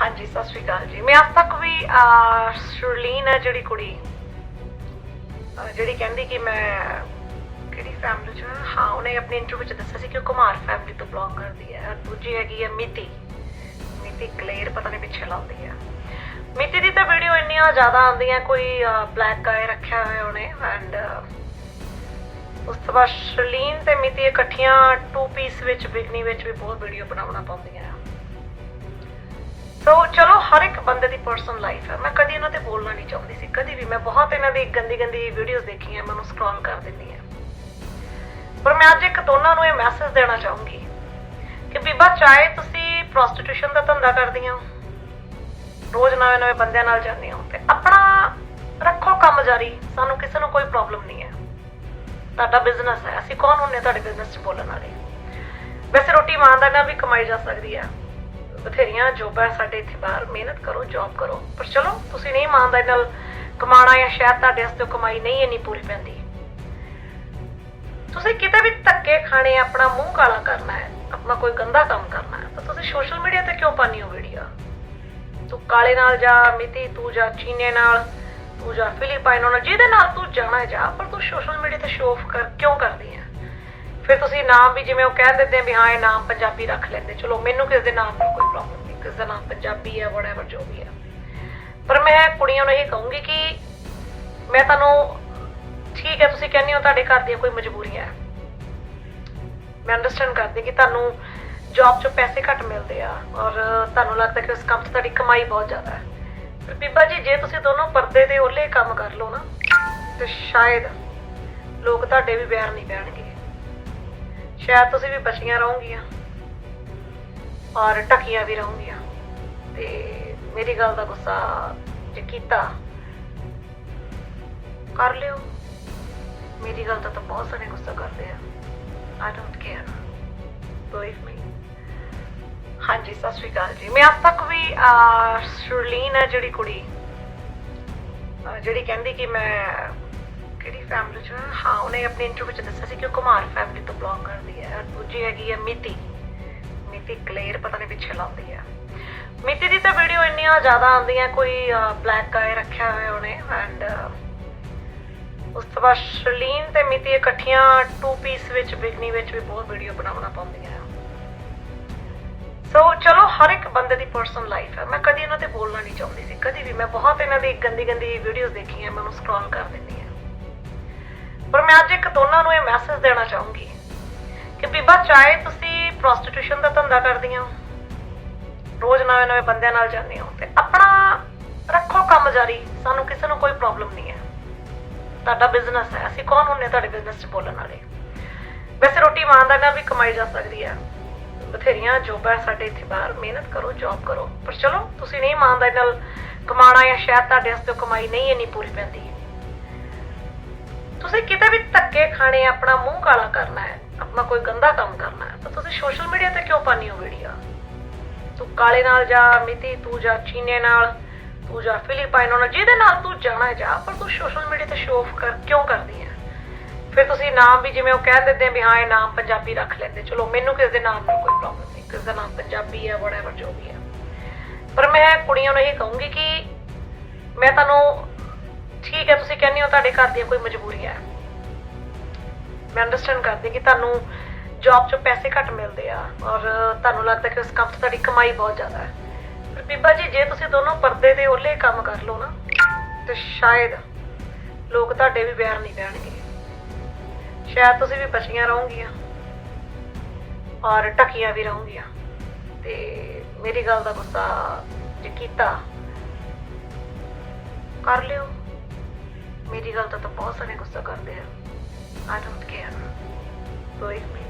ਹਾਂਜੀ ਸਤਿ ਸ਼੍ਰੀ ਅਕਾਲ ਜੀ। ਮੈਂ ਅੱਜ ਤੱਕ ਵੀ ਅਹ, ਸ਼ਰਲੀਨ ਹੈ ਜਿਹੜੀ ਕੁੜੀ ਅਹ, ਜਿਹੜੀ ਕਹਿੰਦੀ ਕਿ ਮੈਂ ਕਿਹੜੀ ਫੈਮਿਲੀ ਚ ਆ? ਹਾਂ ਉਹਨੇ ਆਪਣੀ ਇੰਟਰਵਿਊ 'ਚ ਦੱਸਿਆ ਸੀ ਕਿ ਉਹ ਕੁਮਾਰ ਫੈਮਿਲੀ ਤੋਂ ਬਿਲੋਂਗ ਕਰਦੀ ਹੈ। ਦੂਜੀ ਹੈਗੀ ਹੈ ਮਿਤੀ। ਮਿਤੀ ਕਲੇਰ ਪਤਾ ਨਹੀਂ ਪਿੱਛੇ ਲਾਉਂਦੀ ਹੈ। ਮਿਤੀ ਦੀ ਤਾਂ ਵੀਡੀਓ ਇੰਨੀਆਂ ਜ਼ਿਆਦਾ ਆਉਂਦੀਆਂ ਕੋਈ ਬਲੈਕ ਗਾਏ ਰੱਖਿਆ ਹੋਇਆ ਉਹਨੇ। ਐਂਡ ਉਸ ਤੋਂ ਬਾਅਦ ਸ਼ਰਲੀਨ ਤੇ ਮਿਤੀ ਇਕੱਠੀਆਂ ਟੂ ਪੀਸ ਵਿੱਚ ਬਿਗਨੀ ਵਿੱਚ ਵੀ ਬਹੁਤ ਵੀਡੀਓ ਬਣਾਉਣਾ ਪਾਉਂਦੀਆਂ ਆ। ਸੋ ਚਲੋ, ਹਰ ਇੱਕ ਬੰਦੇ ਦੀ ਪਰਸਨਲ ਲਾਈਫ ਹੈ। ਮੈਂ ਕਦੀ ਇਹਨਾਂ ਤੇ ਬੋਲਣਾ ਨਹੀਂ ਚਾਹੁੰਦੀ ਸੀ, ਕਦੀ ਵੀ। ਮੈਂ ਬਹੁਤ ਇਹਨਾਂ ਦੀ ਗੰਦੀ ਗੰਦੀ ਵੀਡੀਓਜ਼ ਦੇਖੀਆਂ ਮੈਂ ਸਕਰੋਲ ਕਰ ਦਿੰਦੀ ਹਾਂ। ਪਰ ਮੈਂ ਅੱਜ ਇੱਕ ਦੋਨਾਂ ਨੂੰ ਇਹ ਮੈਸੇਜ ਦੇਣਾ ਚਾਹੂੰਗੀ ਕਿ ਬੀਬਾ, ਚਾਹੇ ਤੁਸੀਂ ਪ੍ਰੋਸਟੀਟਿਊਸ਼ਨ ਦਾ ਧੰਦਾ ਕਰਦੀਆਂ ਹੋ, ਰੋਜ਼ ਨਵੇਂ ਨਵੇਂ ਬੰਦਿਆਂ ਨਾਲ ਜਾਂਦੇ ਹੋ, ਤੇ ਆਪਣਾ ਰੱਖੋ ਕੰਮ ਜਾਰੀ। ਸਾਨੂੰ ਕਿਸੇ ਨੂੰ ਕੋਈ ਪ੍ਰੋਬਲਮ ਨਹੀਂ ਹੈ। ਤੁਹਾਡਾ ਬਿਜ਼ਨਸ ਹੈ। ਅਸੀਂ ਕੌਣ ਹੁੰਨੇ ਤੁਹਾਡੇ ਬਿਜ਼ਨਸ 'ਚ ਬੋਲਣ ਵਾਲੇ? ਵੈਸੇ ਰੋਟੀ ਇਮਾਨਦਾਰੀ ਨਾਲ ਵੀ ਕਮਾਈ ਜਾ ਸਕਦੀ ਹੈ। ਬਥੇਰੀਆਂ ਜੋਬਾਂ ਸਾਡੇ ਇੱਥੇ ਬਾਹਰ, ਮਿਹਨਤ ਕਰੋ ਜੌਬ ਕਰੋ। ਪਰ ਚਲੋ, ਤੁਸੀਂ ਨਹੀਂ ਇਮਾਨਦਾਰੀ ਨਾਲ ਕਮਾਣਾ ਜਾਂ ਸ਼ਾਇਦ ਤੁਹਾਡੇ ਵਾਸਤੇ ਕਮਾਈ ਨਹੀਂ ਇੰਨੀ ਪੂਰੀ ਪੈਂਦੀ। ਤੁਸੀਂ ਕਿਤੇ ਵੀ ਧੱਕੇ ਖਾਣੇ, ਆਪਣਾ ਮੂੰਹ ਕਾਲਾ ਕਰਨਾ ਹੈ, ਆਪਣਾ ਕੋਈ ਗੰਦਾ ਕੰਮ ਕਰਨਾ ਹੈ, ਤਾਂ ਤੁਸੀਂ ਸੋਸ਼ਲ ਮੀਡੀਆ ਤੇ ਕਿਉਂ ਪਾਣੀ ਹੋ ਵੀਡੀਓ ਤੂੰ ਕਾਲੇ ਨਾਲ ਜਾ, ਮਿਤੀ, ਤੂੰ ਜਾ ਚੀਨੇ ਨਾਲ, ਤੂੰ ਜਾ ਫਿਲੀਪਾਈਨੋ ਨਾਲ, ਜਿਹਦੇ ਨਾਲ ਤੂੰ ਜਾਣਾ ਜਾ, ਪਰ ਤੂੰ ਸੋਸ਼ਲ ਮੀਡੀਆ ਤੇ ਸ਼ੋਅ ਆਫ ਕਰ ਕਿਉਂ ਕਰਦੀ ਹੈ? ਫਿਰ ਤੁਸੀਂ ਨਾਮ ਵੀ ਜਿਵੇਂ ਉਹ ਕਹਿ ਦਿੰਦੇ ਆ ਵੀ ਹਾਂ, ਇਹ ਨਾਮ ਪੰਜਾਬੀ ਰੱਖ ਲੈਂਦੇ। ਚਲੋ, ਮੈਨੂੰ ਕਿਸ ਦੇ ਨਾਮ ਨਾਲ ਕੋਈ ਪ੍ਰੋਬਲਮ ਨਹੀਂ, ਕਿਸ ਦਾ ਨਾਮ ਪੰਜਾਬੀ ਹੈ ਵਟਐਵਰ ਜੋ ਵੀ ਹੈ ਪਰ ਮੈਂ ਕੁੜੀਆਂ ਨੂੰ ਇਹ ਕਹੂੰਗੀ ਕਿ ਮੈਂ ਤੁਹਾਨੂੰ ਠੀਕ ਹੈ, ਤੁਸੀਂ ਕਹਿੰਦੇ ਹੋ ਤੁਹਾਡੇ ਘਰ ਦੀਆਂ ਕੋਈ ਮਜਬੂਰੀਆਂ ਹੈ ਮੈਂ ਅੰਡਰਸਟੈਂਡ ਕਰਦੀ ਕਿ ਤੁਹਾਨੂੰ ਜੌਬ 'ਚੋਂ ਪੈਸੇ ਘੱਟ ਮਿਲਦੇ ਆ ਔਰ ਤੁਹਾਨੂੰ ਲੱਗਦਾ ਕਿ ਉਸ ਕੰਮ 'ਚ ਤੁਹਾਡੀ ਕਮਾਈ ਬਹੁਤ ਜ਼ਿਆਦਾ ਹੈ। ਪਰ ਬੀਬਾ ਜੀ, ਜੇ ਤੁਸੀਂ ਦੋਨੋਂ ਪਰਦੇ ਦੇ ਓਲੇ ਕੰਮ ਕਰ ਲਓ ਨਾ, ਤੇ ਸ਼ਾਇਦ ਲੋਕ ਤੁਹਾਡੇ ਵੀ ਬਿਆਨ ਨਹੀਂ ਪੈਣਗੇ। ਸ਼ਾਇਦ ਤੁਸੀਂ ਵੀ ਬਚੀਆਂ ਰਹੋਗੀਆਂ। ਔਰ ਟਕੀਆਂ ਵੀ ਰਹੋਗੀਆਂ। ਤੇ ਮੇਰੀ ਗੱਲ ਦਾ ਗੁੱਸਾ ਜੇ ਕੀਤਾ ਕਰ ਲਿਓ। ਮੇਰੀ ਗੱਲ ਦਾ ਤਾਂ ਬਹੁਤ ਸਾਰੇ ਗੁੱਸਾ ਕਰਦੇ ਆ। I don't care believe me ਹਾਂਜੀ ਸਤਿ ਸ਼੍ਰੀ ਅਕਾਲ ਜੀ। ਮੈਂ ਅੱਜ ਤੱਕ ਵੀ ਅਹ, ਸ਼ਰਲੀਨ ਹੈ ਜਿਹੜੀ ਕੁੜੀ। ਜਿਹੜੀ ਕਹਿੰਦੀ ਕਿ ਮੈਂ ਫੈਮਿਲੀ ਚ। ਹਾਂ, ਉਹਨੇ ਆਪਣੀ ਇੰਟਰਵਿਊ ਵਿੱਚ ਦੱਸਿਆ ਸੀ ਕਿ ਉਹ ਕੁਮਾਰ ਫੈਮਿਲੀ ਤੋਂ ਬਿਲੋਂਗ ਕਰਦੀ ਹੈ। ਦੂਜੀ ਹੈਗੀ ਹੈ ਮਿਤੀ। ਮਿਤੀ ਕਲੇਰ ਪਤਾ ਨਹੀਂ ਪਿੱਛੇ ਲਾਉਂਦੀ ਹੈ। ਮਿਤੀ ਦੀ ਤਾਂ ਵੀਡੀਓ ਇੰਨੀਆਂ ਜ਼ਿਆਦਾ ਆਉਂਦੀਆਂ, ਕੋਈ ਬਲੈਕ ਗਾਏ ਰੱਖਿਆ ਹੋਇਆ ਉਹਨੇ। ਐਂਡ ਉਸ ਤੋਂ ਬਾਅਦ ਸ਼ਰਲੀਨ ਤੇ ਮਿਤੀ ਇਕੱਠੀਆਂ ਟੂ ਪੀਸ ਵਿੱਚ, ਬਿਗਨੀ ਵਿੱਚ ਵੀ ਬਹੁਤ ਵੀਡੀਓ ਬਣਾਉਣਾ ਪਾਉਂਦੀਆਂ ਸੋ ਚਲੋ, ਹਰ ਇੱਕ ਬੰਦੇ ਦੀ ਪਰਸਨਲ ਲਾਈਫ ਹੈ। ਮੈਂ ਕਦੀ ਇਹਨਾਂ ਤੇ ਬੋਲਣਾ ਨਹੀਂ ਚਾਹੁੰਦੀ ਸੀ। ਕਦੀ ਵੀ ਮੈਂ ਬਹੁਤ ਇਹਨਾਂ ਦੀ ਗੰਦੀ ਗੰਦੀ ਵੀਡੀਓਜ਼ ਦੇਖੀਆਂ, ਮੈਂ ਉਹਨੂੰ ਸਕਰੋਲ ਕਰ ਦਿੰਦੀ ਪਰ ਮੈਂ ਅੱਜ ਇੱਕ ਦੋਨਾਂ ਨੂੰ ਇਹ ਮੈਸੇਜ ਦੇਣਾ ਚਾਹੂੰਗੀ ਕਿ ਬੀਬਾ ਚਾਹੇ ਤੁਸੀਂ ਪ੍ਰੋਸਟੀਟਿਊਸ਼ਨ ਦਾ ਧੰਦਾ ਕਰਦੀਆਂ ਹੋ, ਰੋਜ਼ ਨਵੇਂ ਨਵੇਂ ਬੰਦਿਆਂ ਨਾਲ ਜਾਂਦੇ ਹੋ ਤੇ ਆਪਣਾ ਰੱਖੋ ਕੰਮ ਜਾਰੀ, ਸਾਨੂੰ ਕਿਸੇ ਨੂੰ ਕੋਈ ਪ੍ਰੋਬਲਮ ਨਹੀਂ ਹੈ। ਤੁਹਾਡਾ ਬਿਜ਼ਨਸ ਹੈ, ਅਸੀਂ ਕੌਣ ਹੁੰਨੇ ਤੁਹਾਡੇ ਬਿਜ਼ਨਸ 'ਚ ਬੋਲਣ ਵਾਲੇ? ਵੈਸੇ ਰੋਟੀ ਇਮਾਨਦਾਰੀ ਨਾਲ ਵੀ ਕਮਾਈ ਜਾ ਸਕਦੀ ਹੈ। ਬਥੇਰੀਆਂ ਜੋਬਾਂ ਸਾਡੇ ਇੱਥੇ ਬਾਹਰ, ਮਿਹਨਤ ਕਰੋ ਜੌਬ ਕਰੋ। ਪਰ ਚਲੋ, ਤੁਸੀਂ ਨਹੀਂ ਇਮਾਨਦਾਰੀ ਨਾਲ ਕਮਾਣਾ ਜਾਂ ਸ਼ਾਇਦ ਤੁਹਾਡੇ ਵਾਸਤੇ ਕਮਾਈ ਨਹੀਂ ਇੰਨੀ ਪੂਰੀ ਪੈਂਦੀ। ਤੁਸੀਂ ਕਿਤੇ ਵੀ ਧੱਕੇ ਖਾਣੇ ਆਪਣਾ ਮੂੰਹ ਕਾਲਾ ਕਰਨਾ ਹੈ, ਆਪਣਾ ਕੋਈ ਗੰਦਾ ਕੰਮ ਕਰਨਾ ਹੈ, ਤਾਂ ਤੁਸੀਂ ਸੋਸ਼ਲ ਮੀਡੀਆ ਤੇ ਕਿਉਂ ਪਾਣੀ ਹੋ ਵੀਡੀਓ ਤੂੰ ਕਾਲੇ ਨਾਲ ਜਾ, ਮਿਤੀ, ਤੂੰ ਜਾ ਚੀਨੇ ਨਾਲ, ਤੂੰ ਜਾ ਫਿਲੀਪਾਈਨੋ ਨਾਲ, ਜਿਹਦੇ ਨਾਲ ਤੂੰ ਜਾਣਾ ਜਾ, ਪਰ ਤੂੰ ਸੋਸ਼ਲ ਮੀਡੀਆ ਤੇ ਸ਼ੋਅ ਆਫ ਕਰ ਕਿਉਂ ਕਰਦੀ ਹੈ? ਫਿਰ ਤੁਸੀਂ ਨਾਮ ਵੀ ਜਿਵੇਂ ਉਹ ਕਹਿ ਦਿੰਦੇ ਆ ਵੀ ਹਾਂ, ਇਹ ਨਾਮ ਪੰਜਾਬੀ ਰੱਖ ਲੈਂਦੇ, ਚਲੋ ਮੈਨੂੰ ਕਿਸੇ ਦੇ ਨਾਮ ਨਾਲ ਕੋਈ ਪ੍ਰੋਬਲਮ ਨਹੀਂ, ਕਿਸ ਦਾ ਨਾਮ ਪੰਜਾਬੀ ਹੈ ਵਟਐਵਰ ਜੋ ਵੀ ਹੈ। ਪਰ ਮੈਂ ਕੁੜੀਆਂ ਨੂੰ ਇਹ ਕਹੂੰਗੀ ਕਿ ਮੈਂ ਤੁਹਾਨੂੰ ਠੀਕ ਹੈ, ਤੁਸੀਂ ਕਹਿੰਦੇ ਹੋ ਤੁਹਾਡੇ ਘਰ ਦੀਆਂ ਕੋਈ ਮਜਬੂਰੀਆਂ ਹੈ। ਮੈਂ ਅੰਡਰਸਟੈਂਡ ਕਰਦੀ ਕਿ ਤੁਹਾਨੂੰ ਜੌਬ 'ਚੋਂ ਪੈਸੇ ਘੱਟ ਮਿਲਦੇ ਆ ਔਰ ਤੁਹਾਨੂੰ ਲੱਗਦਾ ਕਿ ਉਸ ਕੰਮ 'ਚ ਤੁਹਾਡੀ ਕਮਾਈ ਬਹੁਤ ਜ਼ਿਆਦਾ ਹੈ। ਪਰ ਬੀਬਾ ਜੀ, ਜੇ ਤੁਸੀਂ ਦੋਨੋਂ ਪਰਦੇ ਦੇ ਓਲੇ ਕੰਮ ਕਰ ਲਓ ਨਾ, ਤੇ ਸ਼ਾਇਦ ਲੋਕ ਤੁਹਾਡੇ ਵੀ ਬਿਆਨ ਨਹੀਂ ਪੈਣਗੇ ਸ਼ਾਇਦ ਤੁਸੀਂ ਵੀ ਬਚੀਆਂ ਰਹੋਗੀਆਂ ਔਰ ਟਕੀਆਂ ਵੀ ਰਹੋਗੀਆਂ। ਤੇ ਮੇਰੀ ਗੱਲ ਦਾ ਗੁੱਸਾ ਜੇ ਕੀਤਾ, ਕਰ ਲਿਓ। ਮੇਰੀ ਗੱਲ ਦਾ ਤਾਂ ਬਹੁਤ ਸਾਰੇ ਗੁੱਸਾ ਕਰਦੇ ਆ। I don't care believe me